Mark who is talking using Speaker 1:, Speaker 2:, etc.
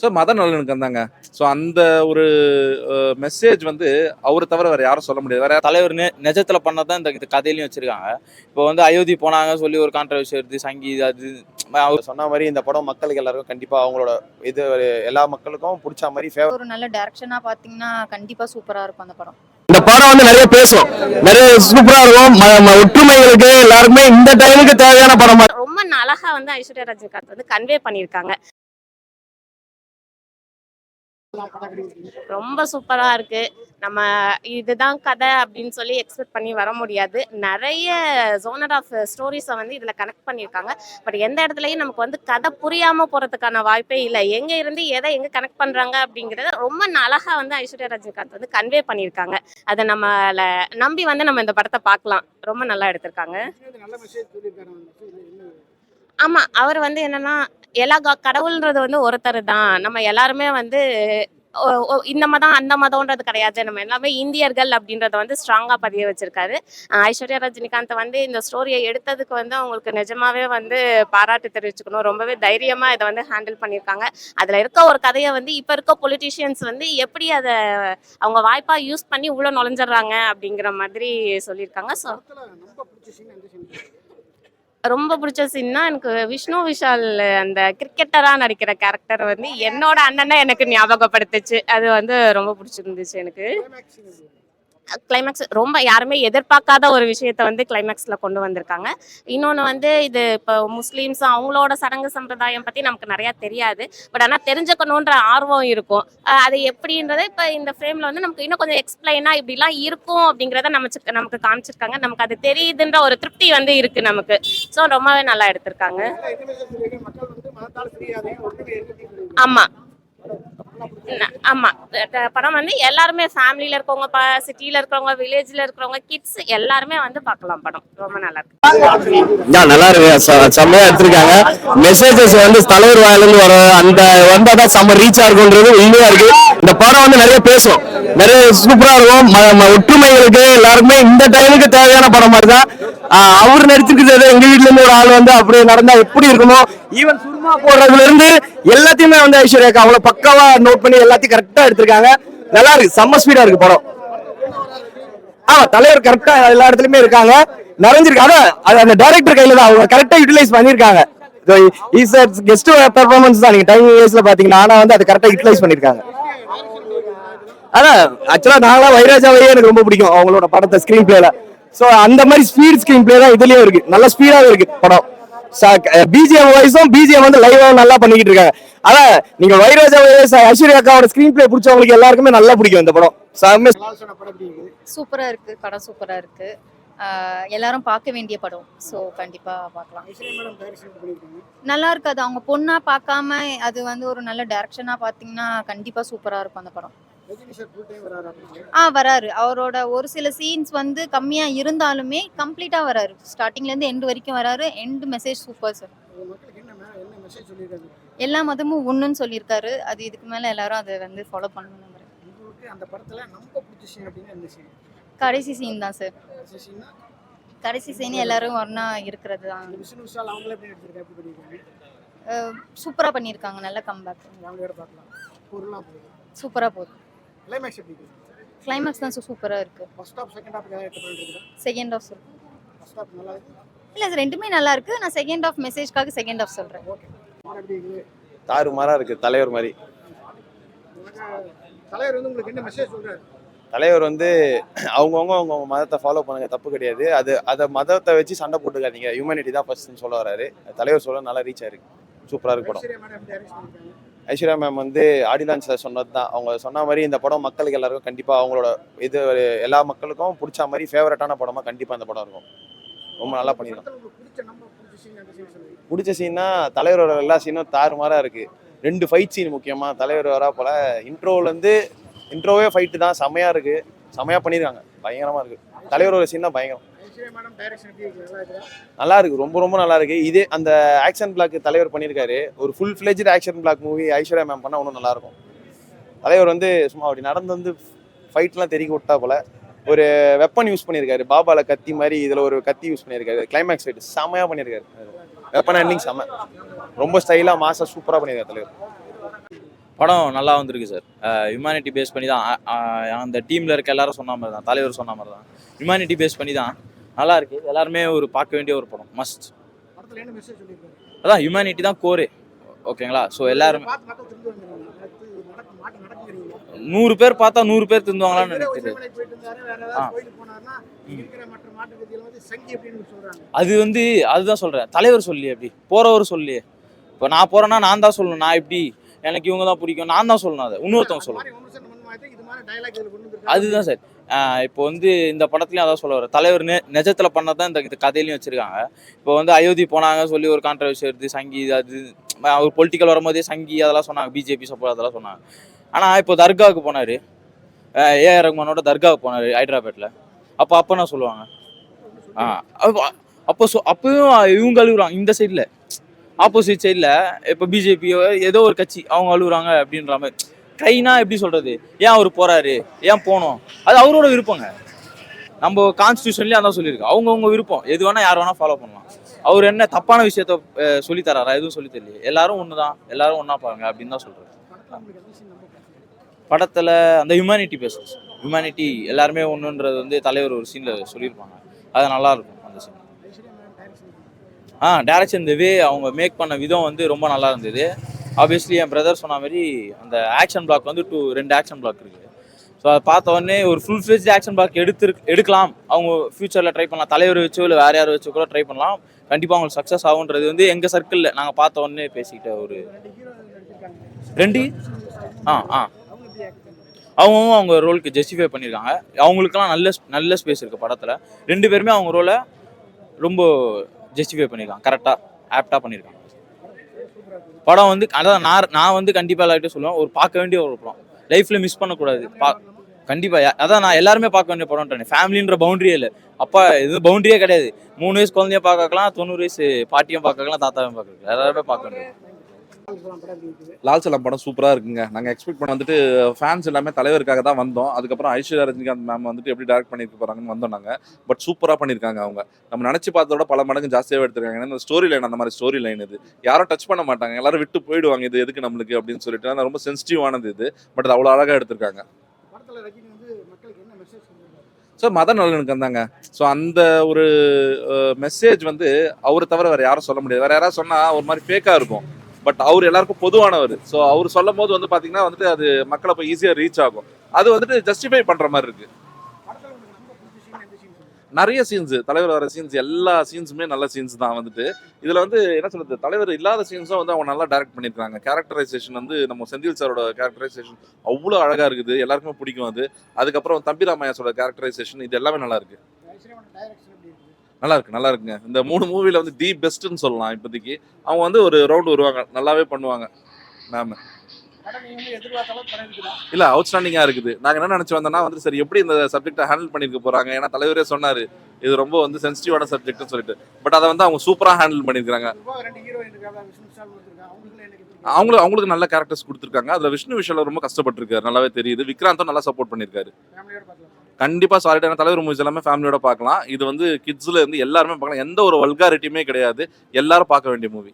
Speaker 1: So மத நல்லிணக்கம் தாங்க. ஸோ அந்த ஒரு மெசேஜ் வந்து அவரை தவிர வேற யாரும் சொல்ல முடியாது. வேற
Speaker 2: தலைவர் நெ நிஜத்தில் பண்ணதான் இந்த இது கதையிலையும் வச்சிருக்காங்க. இப்போ வந்து அயோத்தி போனாங்க சொல்லி ஒரு கான்ட்ரவர்சி வருது சங்கீத அது
Speaker 3: அவர் சொன்ன மாதிரி இந்த படம் மக்களுக்கு எல்லாருக்கும் கண்டிப்பா அவங்களோட இது எல்லா மக்களுக்கும் பிடிச்ச மாதிரி ஃபேவர்
Speaker 4: ஒரு நல்ல டைரக்ஷனா பாத்தீங்கன்னா கண்டிப்பா சூப்பரா இருக்கும் அந்த படம்.
Speaker 5: இந்த படம் வந்து நிறைய பேசும் நிறைய சூப்பரா இருக்கும். ஒற்றுமைகளுக்கு எல்லாருக்குமே இந்த டைமுக்கு தேவையான படமா
Speaker 6: ரொம்ப அழகா வந்து ஐஸ்வர்யா ரஜினிகாந்த் வந்து கன்வே பண்ணியிருக்காங்க. ரொம்ப சூப்பரா இருக்கு. நம்ம இதுதான் கதை அப்படின்னு சொல்லி எக்ஸ்பெக்ட் பண்ணி வர முடியாது. நிறைய ஜோனர் ஆஃப் ஸ்டோரிஸை வந்து இதில் கனெக்ட் பண்ணியிருக்காங்க. பட் எந்த இடத்துலையும் நமக்கு வந்து கதை புரியாமல் போகிறதுக்கான வாய்ப்பே இல்லை. எங்கே இருந்து எதை எங்கே கனெக்ட் பண்ணுறாங்க அப்படிங்கிறத ரொம்ப அழகாக வந்து ஐஸ்வர்யா ரஜினிகாந்த் வந்து கன்வே பண்ணியிருக்காங்க. அதை நம்மளை நம்பி வந்து நம்ம இந்த படத்தை பார்க்கலாம். ரொம்ப நல்லா எடுத்திருக்காங்க. ஆமா அவர் வந்து என்னன்னா எல்லா கடவுள்ன்றது வந்து ஒருத்தர் தான். நம்ம எல்லாருமே வந்து இந்த மதம் அந்த மதம்ன்றது கிடையாது. நம்ம எல்லாமே இந்தியர்கள் அப்படின்றத வந்து ஸ்ட்ராங்காக பதிய வச்சிருக்காரு. ஐஸ்வர்யா ரஜினிகாந்த் வந்து இந்த ஸ்டோரியை எடுத்ததுக்கு வந்து அவங்களுக்கு நிஜமாவே வந்து பாராட்டு தெரிவிச்சுக்கணும். ரொம்பவே தைரியமாக இதை வந்து ஹேண்டில் பண்ணியிருக்காங்க. அதுல இருக்க ஒரு கதையை வந்து இப்போ இருக்க பொலிட்டிஷியன்ஸ் வந்து எப்படி அதை அவங்க வாய்ப்பா யூஸ் பண்ணி உள்ள நுழைஞ்சிடுறாங்க அப்படிங்கிற மாதிரி சொல்லியிருக்காங்க. ஸோ ரொம்ப பிடிச்ச சீன்னா எனக்கு விஷ்ணு விஷால் அந்த கிரிக்கெட்டரா நடிக்கிற கேரக்டர் வந்து என்னோட அண்ணனை எனக்கு ஞாபகப்படுத்துச்சு. அது வந்து ரொம்ப பிடிச்சிருந்துச்சு எனக்கு. கிளைமேக்ஸ் ரொம்ப யாருமே எதிர்பார்க்காத ஒரு விஷயத்த வந்து கிளைமேக்ஸ்ல கொண்டு வந்திருக்காங்க. இன்னொன்று வந்து இது இப்போ முஸ்லீம்ஸ் அவங்களோட சடங்கு சம்பிரதாயம் பத்தி நமக்கு நிறைய தெரியாது. பட் ஆனால் தெரிஞ்சுக்கணுன்ற ஆர்வம் இருக்கும். அது எப்படின்றத இப்போ இந்த ஃப்ரேம்ல வந்து நமக்கு இன்னும் கொஞ்சம் எக்ஸ்பிளைனா இப்படிலாம் இருக்கும் அப்படிங்கிறத நமக்கு நமக்கு காமிச்சிருக்காங்க. நமக்கு அது தெரியுதுன்ற ஒரு திருப்தி வந்து இருக்கு நமக்கு. ஸோ ரொம்பவே நல்லா எடுத்திருக்காங்க. ஆமா. ஆமா. படம் வந்து எல்லாருமே ஃபேமிலியில இருக்கவங்க சிட்டியில இருக்கிறவங்க வில்லேஜ்ல இருக்கிறவங்க கிட்ஸ் எல்லாருமே வந்து பார்க்கலாம் படம். ரொம்ப நல்லா இருக்கு
Speaker 5: நல்லா இருக்கு செம்மையா எடுத்திருக்காங்க. மெசேஜஸ் வந்து தலைவர் வாயிலிருந்து வர அந்த வந்தாதான் செம்ம ரீச் ஆகுன்றது உண்மையா இருக்கு. இந்த படம் வந்து நிறைய பேசும் நிறைய சூப்பரா இருக்கும். ஒற்றுமைகளுக்கு எல்லாருக்குமே இந்த டைமுக்கு தேவையான படம் மாதிரி தான் அவர் நடிச்சிருக்கிறது எங்க வீட்டுல இருந்து ஒரு ஆள் வந்து அப்படியே நடந்தா எப்படி இருக்கணும் ஈவன் சும்மா போடுறதுல இருந்து எல்லாத்தையுமே வந்து ஐஸ்வர்யாக்கா அவ்வளவு பக்காவா நோட் பண்ணி எல்லாத்தையும் கரெக்டா எடுத்திருக்காங்க. நல்லா இருக்கு. செம்ம ஸ்பீடா இருக்கு படம். ஆமா தலைவர் கரெக்டா எல்லா இடத்துலயுமே இருக்காங்க. நிறைஞ்சிருக்கு. அதான் அந்த டைரக்டர் கையில தான். அவங்க கரெக்டா யூட்டிலைஸ் பண்ணிருக்காங்க கெஸ்ட் பெர்ஃபார்மன்ஸ் தான். நீங்க டைமிங் வேஸ்ல பாத்தீங்கன்னா ஆனா வந்து அது கரெக்டா யூட்டிலைஸ் பண்ணிருக்காங்க அதான் ஆக்சுவலா நாங்களாம் வைராஜாவையே எனக்கு ரொம்ப பிடிக்கும் அவங்களோட படத்தை ஸ்கிரீன் பிளேல சோ அந்த மாதிரி ஸ்பீட் ஸ்கிரீன் பிளே தான் இதுலயும் இருக்கு. நல்ல ஸ்பீடாவே இருக்கு படம். பிஜிஎம் வைஸும் பிஜிஎம் வந்து லைவாவும் நல்லா பண்ணிக்கிட்டு இருக்காங்க. அதான் நீங்க வைராஜா வைரஸ் ஐஸ்வர்யா அக்காவோட ஸ்கிரீன் பிளே பிடிச்சவங்களுக்கு எல்லாருக்குமே நல்லா பிடிக்கும் இந்த படம். செம்ம
Speaker 4: சூப்பரா இருக்கு படம் சூப்பரா இருக்கு. எல்லாரும் பார்க்க வேண்டிய படம். ஸோ கண்டிப்பாக பார்க்கலாம். நல்லா இருக்காது. அவங்க பொண்ணாக பார்க்காம அது வந்து ஒரு நல்ல டேரக்ஷனாக பார்த்தீங்கன்னா கண்டிப்பாக சூப்பராக இருக்கும் அந்த படம். ஆ வராரு. அவரோட ஒரு சில சீன்ஸ் வந்து கம்மியா இருந்தாலுமே கம்ப்ளீட்டா வராரு. ஸ்டார்டிங்ல இருந்து எண்ட் வரைக்கும் வராரு. எண்ட் மெசேஜ் சூப்பர் சார் எல்லா மதமும் ஒண்ணுன்னு சொல்லியிருக்காரு அது இதுக்கு மேல எல்லாரும் அதை வந்து ஃபாலோ பண்ணணும் கடைசி சீன் தான் சார் கடைசி சீன் எல்லாரும் ஒண்ணா இருக்கிறது தான் சூப்பரா பண்ணியிருக்காங்க நல்ல கம்பேக் சூப்பரா போகுது. கிளைமேக்ஸ் தான் சூப்பரா இருக்கு. செகண்ட் ஆஃப் சொல்றேன் இல்ல இது ரெண்டுமே நல்லா இருக்கு. நான் செகண்ட் ஆஃப் மெசேஜ்க்காக செகண்ட் ஆஃப் சொல்றேன்.
Speaker 3: தாறு மாறா இருக்கு தலைவர் மாதிரி.
Speaker 7: தலைவர் வந்து உங்களுக்கு என்ன மெசேஜ் சொல்றாரு?
Speaker 3: தலைவர் வந்து அவங்கவுங்க அவங்கவுங்க மதத்தை ஃபாலோ பண்ணுங்க தப்பு கிடையாது. அது அதை மதத்தை வச்சு சண்டை போட்டுக்காதீங்க. ஹியூமனிட்டி தான் ஃபர்ஸ்ட்னு சொல்ல வராரு தலைவர் சொல்ல நல்லா ரீச் ஆயிருக்கு. சூப்பரா இருக்கு படம்.
Speaker 7: ஐஸ்வர்யா
Speaker 3: மேம் வந்து ஆடிலான்ஸில் சொன்னது தான் அவங்க சொன்ன மாதிரி இந்த படம் மக்களுக்கு எல்லாருக்கும் கண்டிப்பாக அவங்களோட இது எல்லா மக்களுக்கும் பிடிச்ச மாதிரி ஃபேவரட்டான படமாக கண்டிப்பாக இந்த படம் இருக்கும். ரொம்ப நல்லா
Speaker 7: பண்ணிடலாம் பிடிச்ச
Speaker 3: சீன்னா தலைவரோட எல்லா சீனும் தாறுமாறாக இருக்குது ரெண்டு ஃபைட் சீன் முக்கியமாக தலைவர் வரா போல இன்ட்ரோலேருந்து இன்ட்ரோவே ஃபைட்டு தான். செமையாக இருக்குது செமையாக பண்ணியிருக்காங்க பயங்கரமாக இருக்குது தலைவரோட சீன் தான் பயங்கரம்.
Speaker 7: நல்லா
Speaker 3: இருக்கு ரொம்ப ரொம்ப நல்லா இருக்கு. இதே அந்த ஆக்ஷன் பிளாக் தலைவர் பண்ணியிருக்காரு. ஒரு full fledged action block movie Aishwarya ma'am பண்ணால் இன்னும் நல்லா இருக்கும். தலைவர் வந்து சும்மா அப்படி நடந்து வந்து ஃபைட்லாம் தெறிக்க விட்டா போல. ஒரு வெப்பன் யூஸ் பண்ணியிருக்காரு. பாபால கத்தி மாதிரி இதில் ஒரு கத்தி யூஸ் பண்ணியிருக்காரு. கிளைமேக்ஸ் ஃபைட் செமையாக பண்ணியிருக்காரு. வெப்பன் ஹேண்ட்லிங் செம்ம ரொம்ப ஸ்டைலாக மாசா சூப்பராக பண்ணியிருக்காரு தலைவர்.
Speaker 2: படம் நல்லா வந்திருக்கு சார் ஹியூமனிட்டி பேஸ் பண்ணி தான் அந்த டீமில் இருக்க எல்லாரும் சொன்ன மாதிரி தான் தலைவர் சொன்ன மாதிரி தான் ஹியூமனிட்டி பேஸ் பண்ணி தான் நல்லா இருக்கு. எல்லாருமே ஒரு பார்க்க வேண்டிய ஒரு படம். மஸ்ட் அதான் ஹியூமனிட்டி தான் கோரு ஓகேங்களா ஸோ எல்லாருமே நூறு பேர் பார்த்தா நூறு பேர் திருந்துவாங்களான்னு
Speaker 7: சொல்றாங்க.
Speaker 2: அது வந்து அதுதான் சொல்கிறேன் தலைவர் சொல்லி அப்படி. போகிறவர் சொல்லி இப்போ நான் போகிறேன்னா நான் தான் சொல்லணும். நான் இப்படி எனக்கு இவங்க தான் பிடிக்கும். நான் தான் சொல்லணும் அதை. இன்னொருத்தவங்க சொல்லணும். அதுதான் சார். இப்போ வந்து இந்த படத்துலையும் அதான் சொல்ல வர தலைவர் நெ நிஜத்தில் பண்ணதான் இந்த இந்த கதையிலையும் வச்சுருக்காங்க. இப்போ வந்து அயோத்தி போனாங்க சொல்லி ஒரு கான்ட்ரவர்சி வருது சங்கி அது அவர் பொலிட்டிக்கல் வரும்போதே சங்கி அதெல்லாம் சொன்னாங்க பிஜேபி சப்போர்ட் அதெல்லாம் சொன்னாங்க. ஆனால் இப்போ தர்காவுக்கு போனார். ஏஆர் ரஹ்மானோட தர்காவுக்கு போனார் ஹைதராபாத்தில் அப்போ அப்போ நான் சொல்லுவாங்க? ஆ அப்போ அப்போ சொ அப்பயும் இவங்க அழுகுறாங்க இந்த சைடில் ஆப்போசிட் சைடில் இப்போ பிஜேபியோ ஏதோ ஒரு கட்சி அவங்க அழுகுறாங்க அப்படின்ற மாதிரி. ட்ரெயினா எப்படி சொல்றது? ஏன் அவர் போறாரு? ஏன் போகணும்? அது அவரோட விருப்பங்க. நம்ம கான்ஸ்டியூஷன்லேயே அதான் சொல்லியிருக்கோம் அவங்கவுங்க விருப்பம். எது வேணா யார் வேணா ஃபாலோ பண்ணலாம். அவர் என்ன தப்பான விஷயத்த சொல்லி தராரா எதுவும் சொல்லி தெரியல எல்லாரும் ஒன்று தான் எல்லாரும் ஒன்றா பாருங்க அப்படின்னு தான் சொல்றாரு
Speaker 7: படத்துல
Speaker 2: படத்தில் அந்த ஹியூமனிட்டி பேசுறது. ஹியூமனிட்டி எல்லாருமே ஒன்றுன்றது வந்து தலைவர் ஒரு சீனில் சொல்லியிருப்பாங்க. அது நல்லா இருக்கும் அந்த சீன் ஆ டேரக்ஷன் இந்த வே அவங்க மேக் பண்ண விதம் வந்து ரொம்ப நல்லா இருந்தது. ஆப்வியஸ்லி என் பிரதர் சொன்ன மாதிரி அந்த ஆக்ஷன் பிளாக் வந்து டூ ரெண்டு ஆக்ஷன் பிளாக் இருக்குது ஸோ அதை பார்த்த உடனே ஒரு ஃபுல் ஃபிளெஜ் ஆக்ஷன் பிளாக் எடுத்து எடுக்கலாம். அவங்க ஃபியூச்சரில் ட்ரை பண்ணலாம். தலைவர் வச்சோ இல்லை வேறு யாரை வச்சோ கூட ட்ரை பண்ணலாம். கண்டிப்பாக அவங்களுக்கு சக்ஸஸ் ஆகுன்றது வந்து எங்கள் சர்க்கிளில் நாங்கள் பார்த்த உடனே பேசிக்கிட்ட ஒரு
Speaker 7: ரெண்டு?
Speaker 2: ஆ ஆ. அவங்கவும் அவங்க ரோலுக்கு ஜஸ்டிஃபை பண்ணியிருக்காங்க அவங்களுக்கெல்லாம் நல்ல நல்ல ஸ்பேஸ் இருக்குது படத்தில். ரெண்டு பேருமே அவங்க ரோலை ரொம்ப ஜஸ்டிஃபை பண்ணியிருக்காங்க கரெக்டாக ஆப்டாக பண்ணியிருக்காங்க படம் வந்து அதான் நான் நான் வந்து கண்டிப்பாக எல்லார்ட்டையும் சொல்லுவேன். ஒரு பார்க்க வேண்டிய ஒரு படம். லைஃப்பில் மிஸ் பண்ணக்கூடாது. பா கண்டிப்பாக அதான் நான் எல்லாருமே பார்க்க வேண்டிய படம்ன்றேன் ஃபேமிலின்ற பவுண்டரியே இல்லை. அப்பா இது பவுண்டரியே கிடையாது. மூணு வயசு குழந்தைய பார்க்கலாம் தொண்ணூறு வயசு பாட்டியும் பார்க்கலாம் தாத்தாவையும் பார்க்கலாம் எல்லாருமே பார்க்க வேண்டியது.
Speaker 1: லால் சலாம் படம் சூப்பராக இருக்குங்க. நாங்கள் எக்ஸ்பெக்ட் பண்ண வந்துட்டு ஃபேன்ஸ் எல்லாமே தலைவருக்காக தான் வந்தோம். அதுக்கப்புறம் ஐஸ்வர்யா ரஜினிகாந்த் மேம் வந்துட்டு எப்படி டேரக்ட் பண்ணியிருக்க போகிறாங்கன்னு வந்தோம் நாங்கள் பட் சூப்பராக பண்ணியிருக்காங்க அவங்க. நம்ம நினச்சி பார்த்ததோட பல மடங்கு ஜாஸ்தியாகவே எடுத்திருக்காங்க. இந்த ஸ்டோரி லைன் அந்த மாதிரி ஸ்டோரி லைன் இது. யாரும் டச் பண்ண மாட்டாங்க. எல்லாரும் விட்டு போயிடுவாங்க. இது எதுக்கு நம்மளுக்கு அப்படின்னு சொல்லிட்டு. ரொம்ப சென்சிட்டிவானது இது. பட் அது அவ்வளோ அழகாக எடுத்திருக்காங்க. ஸோ மத நல்லனுக்கு வந்தாங்க ஸோ அந்த ஒரு மெசேஜ் வந்து அவரை தவிர வேற யாரும் சொல்ல முடியாது. வேற யாராவது சொன்னால் ஒரு மாதிரி ஃபேக்காக இருக்கும். பட் அவர் எல்லாருக்கும் பொதுவானவர். ஸோ அவர் சொல்லும் போது வந்து பார்த்தீங்கன்னா வந்துட்டு அது மக்களை போய் ஈஸியாக ரீச் ஆகும். அது வந்துட்டு ஜஸ்டிஃபை பண்ணுற மாதிரி இருக்கு. நிறைய சீன்ஸ் தலைவர் வர சீன்ஸ் எல்லா சீன்ஸுமே நல்ல சீன்ஸ் தான் வந்துட்டு. இதில் வந்து என்ன சொல்றது தலைவர் இல்லாத சீன்ஸும் வந்து அவங்க நல்லா டைரக்ட் பண்ணியிருக்காங்க கேரக்டரைசேஷன் வந்து நம்ம செந்தில் சாரோட கேரக்டரைசேஷன் அவ்வளோ அழகாக இருக்குது. எல்லாருக்குமே பிடிக்கும் அது. அதுக்கப்புறம் தம்பி ராமையாஸோட கேரக்டரைசேஷன் இது எல்லாமே நல்லா இருக்கு. நல்லா இருக்கு நல்லா இருக்குங்க இந்த மூணு மூவில வந்து தி பெஸ்ட்னு சொல்லலாம் இப்போதைக்கு. அவங்க வந்து ஒரு ரவுண்ட் வருவாங்க. நல்லாவே பண்ணுவாங்க. மேம்
Speaker 7: படம் நீங்க வந்து
Speaker 1: இல்ல அவுட்ஸ்டாண்டிங்கா இருக்குது. நாங்க என்ன நினைச்சு வந்தோம்னா வந்து சரி எப்படி இந்த சப்ஜெக்ட்டை ஹேண்டில் பண்ணிருக்க போறாங்க? ஏன்னா தலைவரே சொன்னாரு இது ரொம்ப வந்து சென்சிட்டிவான சப்ஜெக்ட்னு சொல்லிட்டு. பட் அதை வந்து அவங்க சூப்பரா ஹேண்டில் பண்ணிருக்காங்க அவங்களுக்கு அவங்களுக்கு நல்ல கேரக்டர்ஸ் கொடுத்துருக்காங்க. அதுல விஷ்ணு விஷால ரொம்ப கஷ்டப்பட்டிருக்காரு. நல்லாவே தெரியுது. விக்ராந்தும் நல்லா சப்போர்ட் பண்ணிருக்காரு
Speaker 7: ஃபேமிலியோட பார்க்கலாம்.
Speaker 1: கண்டிப்பா சாலிடான தலைவர் மூவிஸ் எல்லாமே ஃபேமிலியோட பார்க்கலாம். இது வந்து கிட்ஸ்ல இருந்து எல்லாருமே பார்க்கலாம். எந்த ஒரு வல்காரிட்டியுமே கிடையாது. எல்லாரும் பார்க்க வேண்டிய மூவி